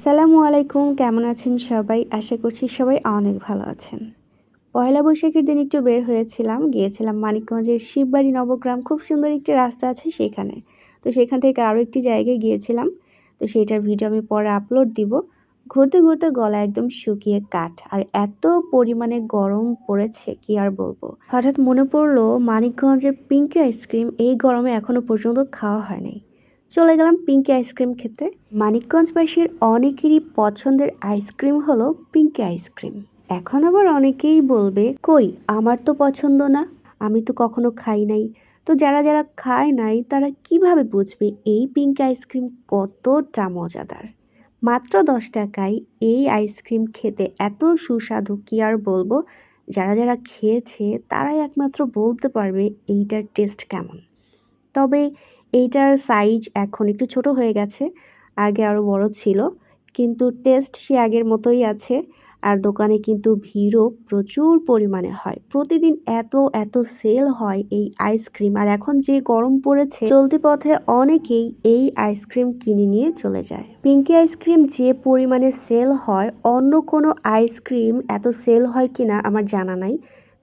আসসালামু আলাইকুম, কেমন আছেন সবাই? আশা করছি সবাই অনেক ভালো আছেন। পয়লা বৈশাখের দিন একটু বের হয়েছিলাম, গিয়েছিলাম মানিকগঞ্জের শিববাড়ি নবগ্রাম। খুব সুন্দর একটি রাস্তা আছে সেখানে। তো সেখান থেকে আরও একটি জায়গায় গিয়েছিলাম। তো সেইটার ভিডিও আমি পরে আপলোড দিব। ঘুরতে ঘুরতে গলা একদম শুকিয়ে কাঠ। আর এত পরিমাণে গরম পড়েছে, কি আর বলব? হঠাৎ মনে পড়ল, মানিকগঞ্জের পিঙ্কি আইসক্রিম এই গরমে এখনও পর্যন্ত খাওয়া হয়নি চলে গেলাম পিঙ্কি আইসক্রিম খেতে। মানিকগঞ্জবাসীর অনেকেরই পছন্দের আইসক্রিম হলো পিঙ্কি আইসক্রিম এখন আবার অনেকেই বলবে, কই, আমার তো পছন্দ না, আমি তো কখনো খাই নাই। তো যারা যারা খায় নাই, তারা কীভাবে বুঝবে এই পিঙ্কি আইসক্রিম কতটা মজাদার? মাত্র দশ টাকায় এই আইসক্রিম খেতে এত সুস্বাদু কি আর বলব? যারা যারা খেয়েছে, তারাই একমাত্র বলতে পারবে এইটার টেস্ট কেমন। তবে এইটার সাইজ এখন একটু ছোট হয়ে গেছে, আগে আরও বড় ছিল, কিন্তু টেস্ট সে আগের মতোই আছে, আর দোকানে কিন্তু ভিড়ও প্রচুর পরিমাণে হয়। প্রতিদিন এত এত সেল হয় এই আইসক্রিম আর এখন যে গরম পড়েছে, চলতি পথে অনেকেই এই আইসক্রিম কিনে নিয়ে চলে যায়। পিঙ্কি আইসক্রিম যে পরিমাণে সেল হয়, অন্য কোনো আইসক্রিম এত সেল হয় কিনা আমার জানা নাই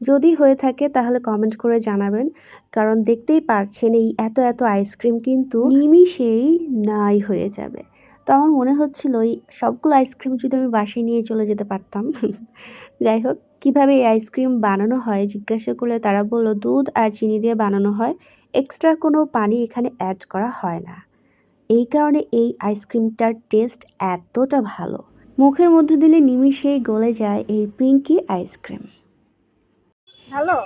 যদি হয়ে থাকে, তাহলে কমেন্ট করে জানাবেন। কারণ দেখতেই পারছেন, এই এত এত আইসক্রিম কিন্তু নিমিষেই নাই হয়ে যাবে। তো আমার মনে হচ্ছিল, এই সবগুলো আইসক্রিম যদি আমি বাসায় নিয়ে চলে যেতে পারতাম। যাই হোক, কীভাবে এই আইসক্রিম বানানো হয়, জিজ্ঞাসা করলে তারা বলল, দুধ আর চিনি দিয়ে বানানো হয়। এক্সট্রা কোনো পানি এখানে অ্যাড করা হয় না। এই কারণে এই আইসক্রিমটার টেস্ট এতটা ভালো। মুখের মধ্যে দিলে নিমিষেই গলে যায় এই পিঙ্কি আইসক্রিম হ্যালো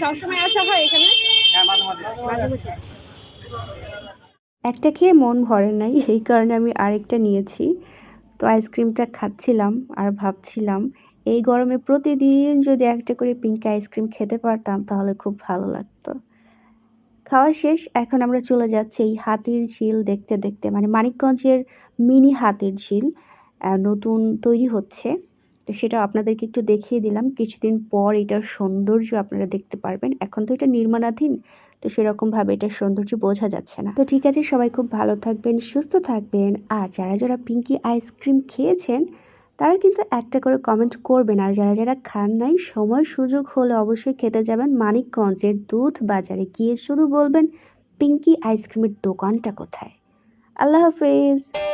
সবসময় আসা হয় এখানে? হ্যাঁ একটা খেয়ে মন ভরে নাই এই কারণে আমি আরেকটা নিয়েছি। তো আইসক্রিমটা খাচ্ছিলাম আর ভাবছিলাম এই গরমে প্রতিদিন যদি একটা করে পিঙ্ক আইসক্রিম খেতে পারতাম তাহলে খুব ভালো লাগতো। খাওয়া শেষ এখন আমরা চলে যাচ্ছি এই হাতির ঝিল দেখতে দেখতে মানে মানিকগঞ্জের মিনি হাতির ঝিল নতুন তৈরি হচ্ছে। তো সেটা আপনাদেরকে একটু দেখিয়ে দিলাম। কিছুদিন পর এটার সৌন্দর্য আপনারা দেখতে পারবেন। এখন তো এটা নির্মাণাধীন, তো সেরকমভাবে এটার সৌন্দর্য বোঝা যাচ্ছে না। তো ঠিক আছে, সবাই খুব ভালো থাকবেন, সুস্থ থাকবেন। আর যারা যারা পিঙ্কি আইসক্রিম খেয়েছেন, তারা কিন্তু একটা করে কমেন্ট করবেন। আর যারা যারা খান নাই, সময় সুযোগ হলে অবশ্যই খেতে যাবেন মানিকগঞ্জের দুধ বাজারে। গিয়ে শুধু বলবেন, পিঙ্কি আইসক্রিমের দোকানটা কোথায়? আল্লাহ হাফেজ।